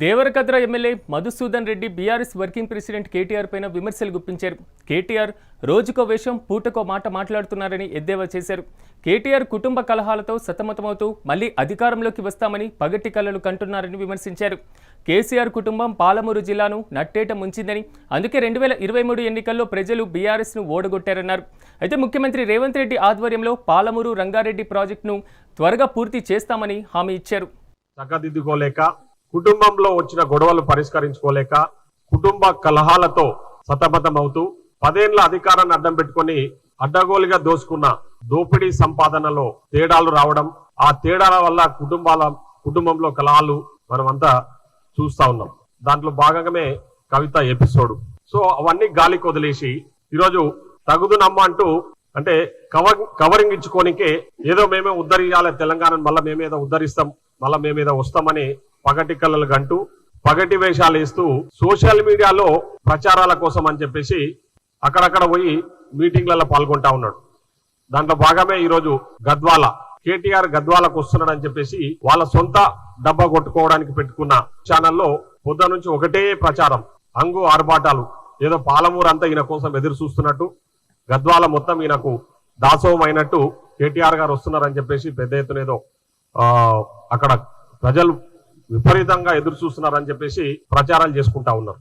Devarakadra MLA Madhusudan Reddy BRS working president KTR పైన విమర్శలు గుప్పించారు. కేటీఆర్ రోజుకో వేషం పూటకో మాట మాట్లాడుతున్నారని ఎద్దేవా చేశారు. కేటీఆర్ కుటుంబ కలహాలతో సతమతమవుతూ మళ్ళీ అధికారంలోకి వస్తామని పగటి కలలు కంటున్నారని విమర్శించారు. కేసీఆర్ కుటుంబం పాలమూరు జిల్లాను నట్టేట ముంచిందని అందుకే రెండు వేల ఇరవై మూడు ఎన్నికల్లో ప్రజలు బీఆర్ఎస్ను ఓడగొట్టారన్నారు. అయితే ముఖ్యమంత్రి రేవంత్ రెడ్డి ఆధ్వర్యంలో పాలమూరు రంగారెడ్డి ప్రాజెక్టును త్వరగా పూర్తి చేస్తామని హామీ ఇచ్చారు. చక్కదిద్దుకోలేక కుటుంబంలో వచ్చిన గొడవలు పరిష్కరించుకోలేక కుటుంబ కలహాలతో సతమతమవుతూ పదేళ్ళ అధికారాన్ని అడ్డం పెట్టుకొని అడ్డగోలుగా దోసుకున్న దోపిడీ సంపాదనలో తేడాలు రావడం ఆ తేడాల వల్ల కుటుంబాల కుటుంబంలో కలహాలు మనమంతా చూస్తా ఉన్నాం. దాంట్లో భాగంగానే కవిత ఎపిసోడ్. సో అవన్నీ గాలికి వదిలేసి ఈరోజు తగుదునమ్మ అంటూ అంటే కవర్ కవరింగ్ ఇచ్చుకోనికే ఏదో మేమే ఉద్ధరించాలి తెలంగాణను మళ్ళీ మేమేదో ఉద్ధరిస్తాం మళ్ళీ మేమేదో వస్తామని పగటి కళ్ళలు గంటూ పగటి వేషాలు వేస్తూ సోషల్ మీడియాలో ప్రచారాల కోసం అని చెప్పేసి అక్కడక్కడ పోయి మీటింగ్లలో పాల్గొంటా ఉన్నాడు. దాంట్లో భాగమే ఈరోజు గద్వాల కేటీఆర్ గద్వాలకు వస్తున్నాడు అని చెప్పేసి వాళ్ళ సొంత డబ్బా కొట్టుకోవడానికి పెట్టుకున్న ఛానల్లో పొద్దు నుంచి ఒకటే ప్రచారం అంగు ఆర్భాటాలు. ఏదో పాలమూరు అంతా ఈయన కోసం ఎదురు చూస్తున్నట్టు గద్వాల మొత్తం ఈయనకు దాసోహం అయినట్టు కేటీఆర్ గారు వస్తున్నారని చెప్పేసి పెద్ద ఎత్తున ఏదో ఆ, అక్కడ ప్రజలు విపరీతంగా ఎదురు చూస్తున్నారని చెప్పేసి ప్రచారాలు చేసుకుంటా ఉన్నారు.